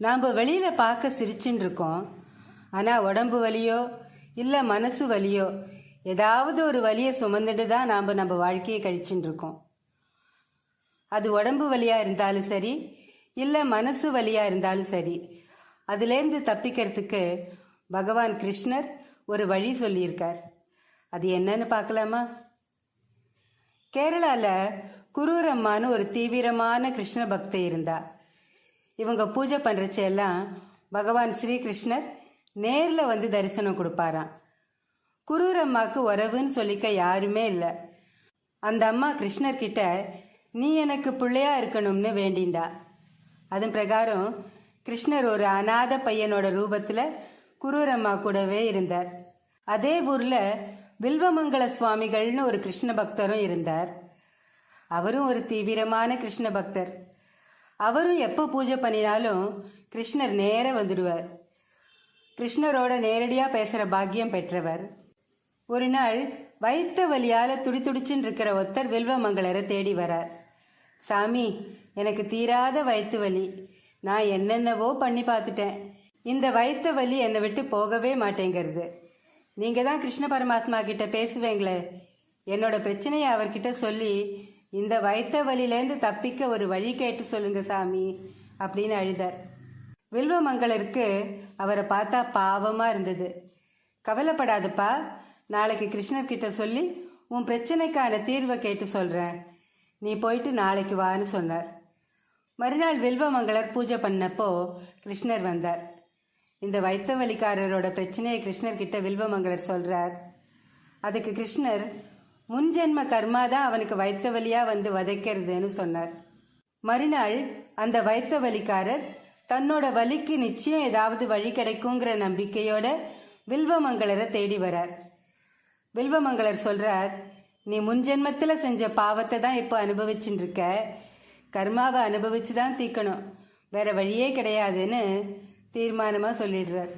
நாம் வெளியில் பார்க்க சிரிச்சுன்னு இருக்கோம். ஆனால் உடம்பு வலியோ இல்லை மனசு வலியோ ஏதாவது ஒரு வலியை சுமந்துட்டு தான் நாம் நம்ம வாழ்க்கையை கழிச்சுட்டு இருக்கோம். அது உடம்பு வலியாக இருந்தாலும் சரி இல்லை மனசு வலியாக இருந்தாலும் சரி அதுலேருந்து தப்பிக்கிறதுக்கு பகவான் கிருஷ்ணர் ஒரு வழி சொல்லியிருக்கார். அது என்னன்னு பார்க்கலாமா? கேரளாவில் குரூரம்மான்னு ஒரு தீவிரமான கிருஷ்ண பக்தி இருந்தா இவங்க பூஜை பண்றச்ச எல்லாம் பகவான் ஸ்ரீகிருஷ்ணர் நேரில் வந்து தரிசனம் கொடுப்பாராம். குரூரம்மாக்கு உறவுன்னு சொல்லிக்க யாருமே இல்லை. அந்த அம்மா கிருஷ்ணர்கிட்ட நீ எனக்கு பிள்ளையா இருக்கணும்னு வேண்டிண்டா. அதன் பிரகாரம் கிருஷ்ணர் ஒரு அநாத பையனோட ரூபத்தில் குரூரம்மா கூடவே இருந்தார். அதே ஊரில் வில்வமங்கல சுவாமிகள்னு ஒரு கிருஷ்ண பக்தரும் இருந்தார். அவரும் ஒரு தீவிரமான கிருஷ்ண பக்தர். அவரும் எப்போ பூஜை பண்ணினாலும் கிருஷ்ணர் நேர வந்துடுவார். கிருஷ்ணரோட நேரடியாக பேசுகிற பாக்கியம் பெற்றவர். ஒரு நாள் வைத்த வலியால் துடி துடிச்சுன்னு இருக்கிற ஒருத்தர் வில்வமங்கலரை தேடி வரார். சாமி எனக்கு தீராத வயிற்று வலி. நான் என்னென்னவோ பண்ணி பார்த்துட்டேன். இந்த வயிற்று வலி என்னை விட்டு போகவே மாட்டேங்கிறது. நீங்கள் தான் கிருஷ்ண பரமாத்மா கிட்ட பேசுவேங்களே. என்னோட பிரச்சனையை அவர்கிட்ட சொல்லி இந்த வைத்த வழியிலேருந்து தப்பிக்க ஒரு வழி கேட்டு சொல்லுங்க சாமி அப்படின்னு அழுதார். வில்வமங்கலருக்கு அவரை பார்த்தா பாவமாக இருந்தது. கவலைப்படாதப்பா நாளைக்கு கிருஷ்ணர்கிட்ட சொல்லி உன் பிரச்சனைக்கான தீர்வை கேட்டு சொல்கிறேன் நீ போயிட்டு நாளைக்கு வான்னு சொன்னார். மறுநாள் வில்வமங்கலர் பூஜை பண்ணப்போ கிருஷ்ணர் வந்தார். இந்த வைத்த வலிக்காரரோட பிரச்சனையை கிருஷ்ணர் கிட்ட வில்வமங்கலர் சொல்றார். அதுக்கு கிருஷ்ணர் முன்ஜென்ம கர்மா தான் அவனுக்கு வைத்தவலியா வந்து வதைக்கிறதுன்னு சொன்னார். மறுநாள் அந்த வைத்த வலிக்காரர் தன்னோட வலிக்கு நிச்சயம் ஏதாவது வழி கிடைக்குங்கிற நம்பிக்கையோட வில்வமங்கலரை தேடி வரார். வில்வமங்கலர் சொல்றார் நீ முன்ஜென்மத்தில் செஞ்ச பாவத்தை தான் இப்போ அனுபவிச்சுட்டு இருக்க. கர்மாவை அனுபவிச்சு தான் தீக்கணும். வேற வழியே கிடையாதுன்னு தீர்மானமா சொல்லிடுறார்.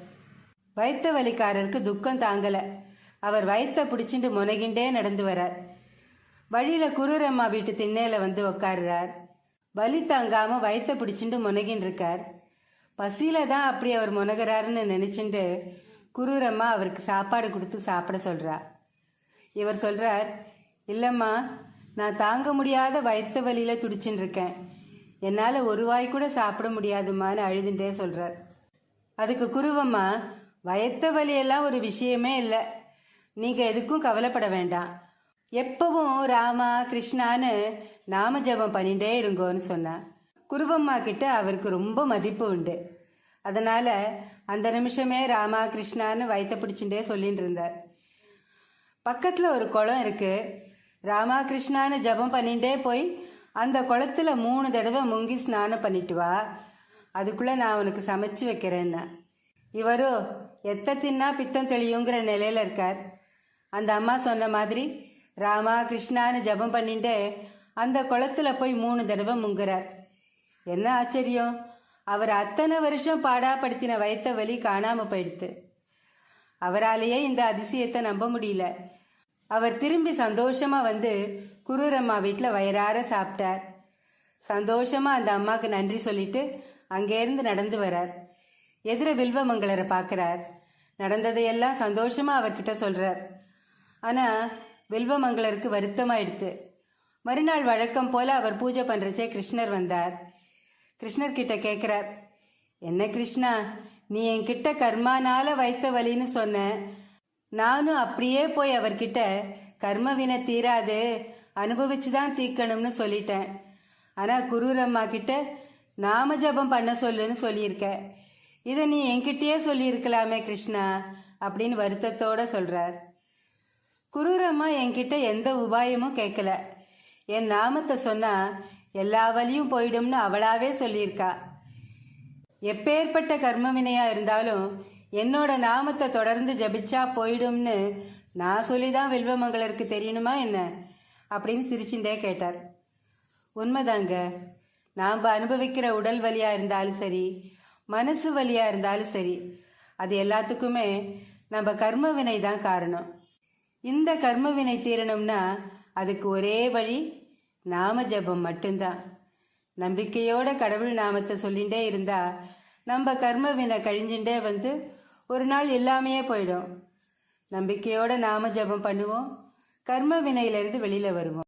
வைத்த வலிக்காரருக்கு துக்கம் தாங்கல. அவர் வயித்தை பிடிச்சிட்டு முனகிண்டே நடந்து வரார். வழியில குரூரம்மா வீட்டு திண்ணையில வந்து உக்காடுறார் வலி தாங்காம வயித்தை பிடிச்சிட்டு முனகின்னு இருக்கார் பசியில தான் அப்படி அவர் முனகிறாருன்னு நினைச்சுட்டு குரூரம்மா அவருக்கு சாப்பாடு கொடுத்து சாப்பிட சொல்றா. இவர் சொல்றார் இல்லம்மா நான் தாங்க முடியாத வயிற்று வலியில் துடிச்சுட்டு இருக்கேன் என்னால் ஒரு வாய் கூட சாப்பிட முடியாதுமான்னு அழுதுண்டே சொல்றார். அதுக்கு குருவம்மா வயத்த வலியெல்லாம் ஒரு விஷயமே இல்லை. நீங்கள் எதுக்கும் கவலைப்பட வேண்டாம். எப்பவும் ராமா கிருஷ்ணான்னு நாம ஜபம் பண்ணிட்டே இருங்கோன்னு சொன்னான் குருவம்மா கிட்ட அவருக்கு ரொம்ப மதிப்பு உண்டு. அதனால அந்த நிமிஷமே ராமா கிருஷ்ணான்னு வயத்த பிடிச்சுட்டே சொல்லிட்டு இருந்தார். பக்கத்தில் ஒரு குளம் இருக்கு. ராமா கிருஷ்ணான்னு ஜபம் பண்ணிட்டே போய் அந்த குளத்துல மூணு தடவை முங்கி ஸ்நானம் பண்ணிட்டு வா. அதுக்குள்ளே நான் உனக்கு சமைச்சு வைக்கிறேன்னா. இவரோ எத்த தின்னா பித்தம் தெளியுங்கிற நிலையில இருக்கார். அந்த அம்மா சொன்ன மாதிரி ராமா கிருஷ்ணான்னு ஜபம் பண்ணிட்டு அந்த குளத்துல போய் மூணு தடவை முங்குறார். என்ன ஆச்சரியம்? அவர் அத்தனை வருஷம் பாடாப்படுத்தின வயத்த வலி காணாம போயிடுத்து. அவராலேயே இந்த அதிசயத்தை நம்ப முடியல. அவர் திரும்பி சந்தோஷமா வந்து குரூரம்மா வீட்டில் வயிறார சாப்பிட்டார். சந்தோஷமா அந்த அம்மாவுக்கு நன்றி சொல்லிட்டு அங்கேருந்து நடந்து வரார். எதிர வில்வமங்கலரை பார்க்கறார். நடந்ததையெல்லாம் சந்தோஷமா அவர்கிட்ட சொல்றார். ஆனா வில்வமங்கலருக்கு வருத்தமாயிடுத்து. மறுநாள் வழக்கம் போல அவர் பூஜை பண்றச்சே கிருஷ்ணர் வந்தார். கிருஷ்ணர் கிட்ட கேட்கிறார் என்ன கிருஷ்ணா நீ என்கிட்ட கர்மானால வைத்த வழின்னு சொன்ன. நானும் அப்படியே போய் அவர்கிட்ட கர்ம வினை தீராது அனுபவிச்சு தான் தீக்கணும்னு சொல்லிட்டேன். ஆனா குரூரம்மா கிட்ட நாம ஜபம் பண்ண சொல்லுன்னு சொல்லியிருக்க. இதை நீ என்கிட்டயே சொல்லியிருக்கலாமே கிருஷ்ணா அப்படின்னு வருத்தத்தோட சொல்றார். குரூரம்மா என்கிட்ட எந்த உபாயமும் கேட்கல. என் நாமத்தை சொன்னா எல்லா வழியும் போயிடும்னு அவளாவே சொல்லியிருக்கா. எப்பேற்பட்ட கர்ம வினையா இருந்தாலும் என்னோட நாமத்தை தொடர்ந்து ஜபிச்சா போயிடும்னு நான் சொல்லிதான் வில்வமங்களருக்கு தெரியணுமா என்ன? அப்படின்னு சிரிச்சுட்டே கேட்டார். உண்மைதாங்க. நாம் அனுபவிக்கிற உடல் வலியாக இருந்தாலும் சரி மனசு வலியாக இருந்தாலும் சரி அது எல்லாத்துக்குமே நம்ம கர்ம வினை தான் காரணம். இந்த கர்ம வினை தீரணும்னா அதுக்கு ஒரே வழி நாம ஜபம் மட்டும்தான். நம்பிக்கையோட கடவுள் நாமத்தை சொல்லிகிட்டே இருந்தா நம்ம கர்ம வினை கழிஞ்சுட்டே வந்து ஒரு நாள் எல்லாமே போயிடும். நம்பிக்கையோட நாம ஜபம் பண்ணுவோம். கர்ம வினையிலிருந்து வெளியில் வருவோம்.